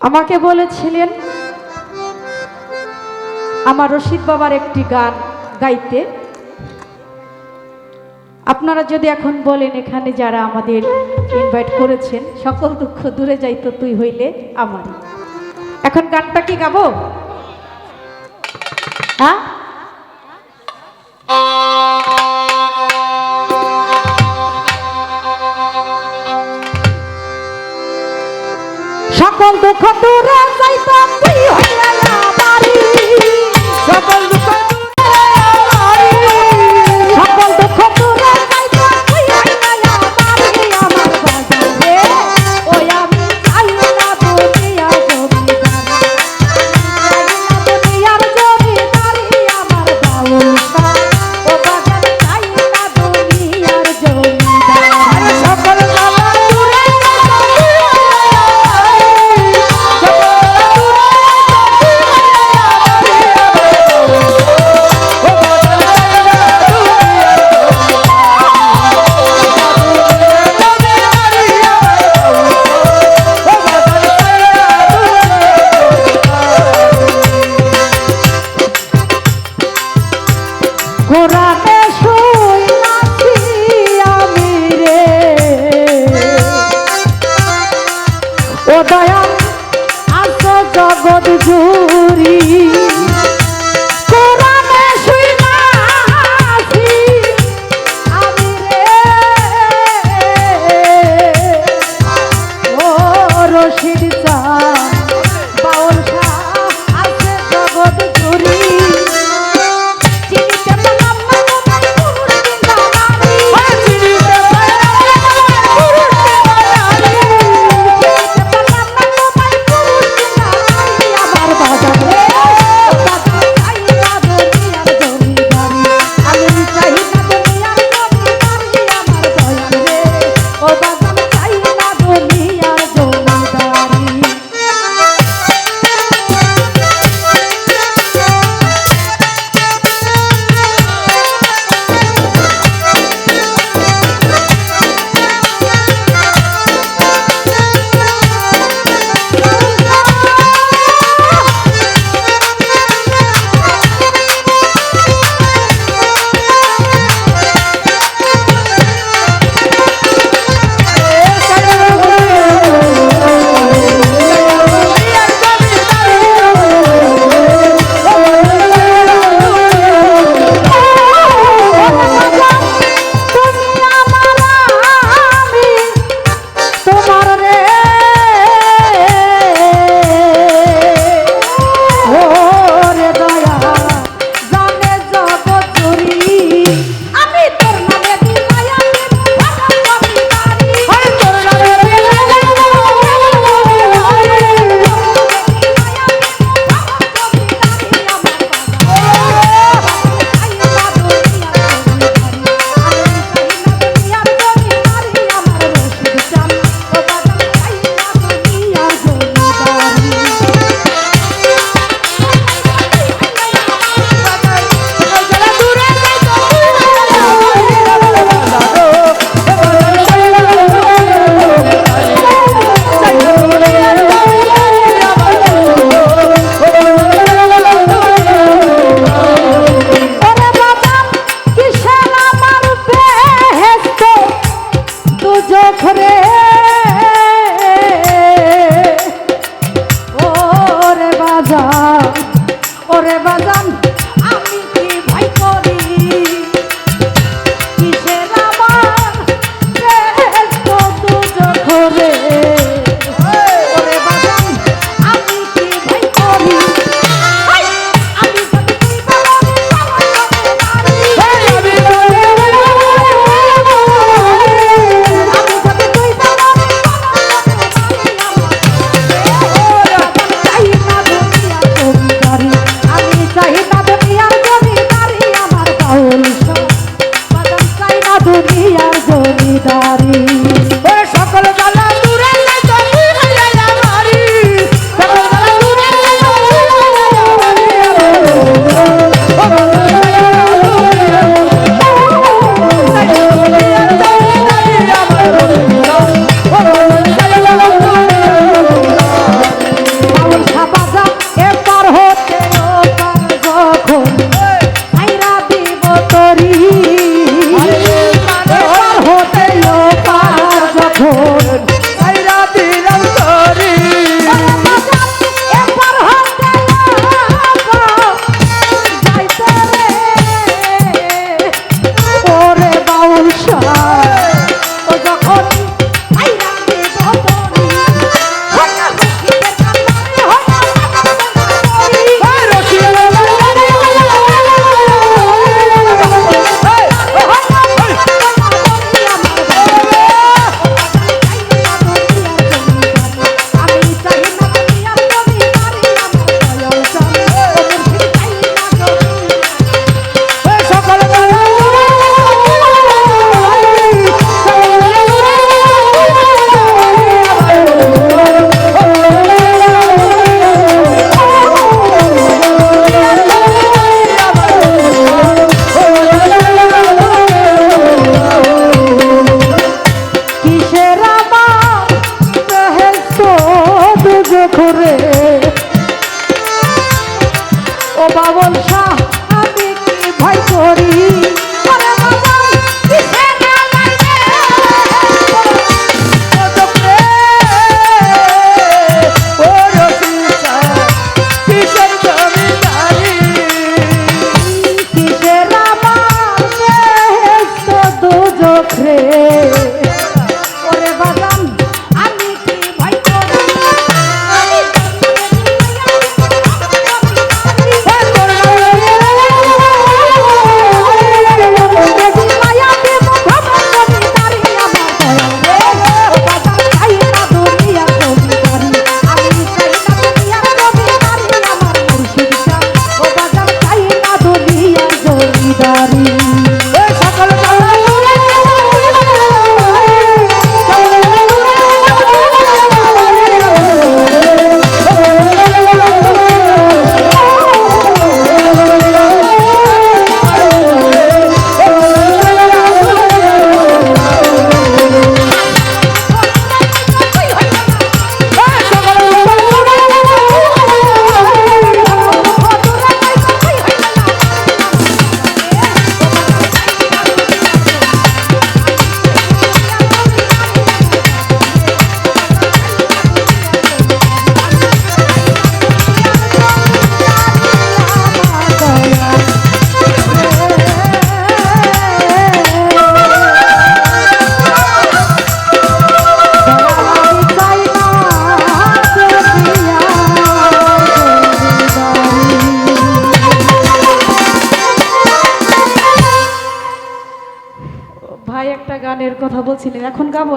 আমাকে বলেছিলেন, আমার রশিদ বাবার একটি গান গাইতে। আপনারা যদি এখন বলেন এখানে যারা আমাদের ইনভাইট করেছেন, সকল দুঃখ দূরে যাইত তুই হইলে আমার এখন গানটা কি গাবো? হ্যাঁ? সকল দুঃখ দূরে যাইতাম তুই হইয়া বাড়ি? সকল দুঃখ জগৎ জুড়ি। করি দোজখ বলছিলেন এখন গাবো না।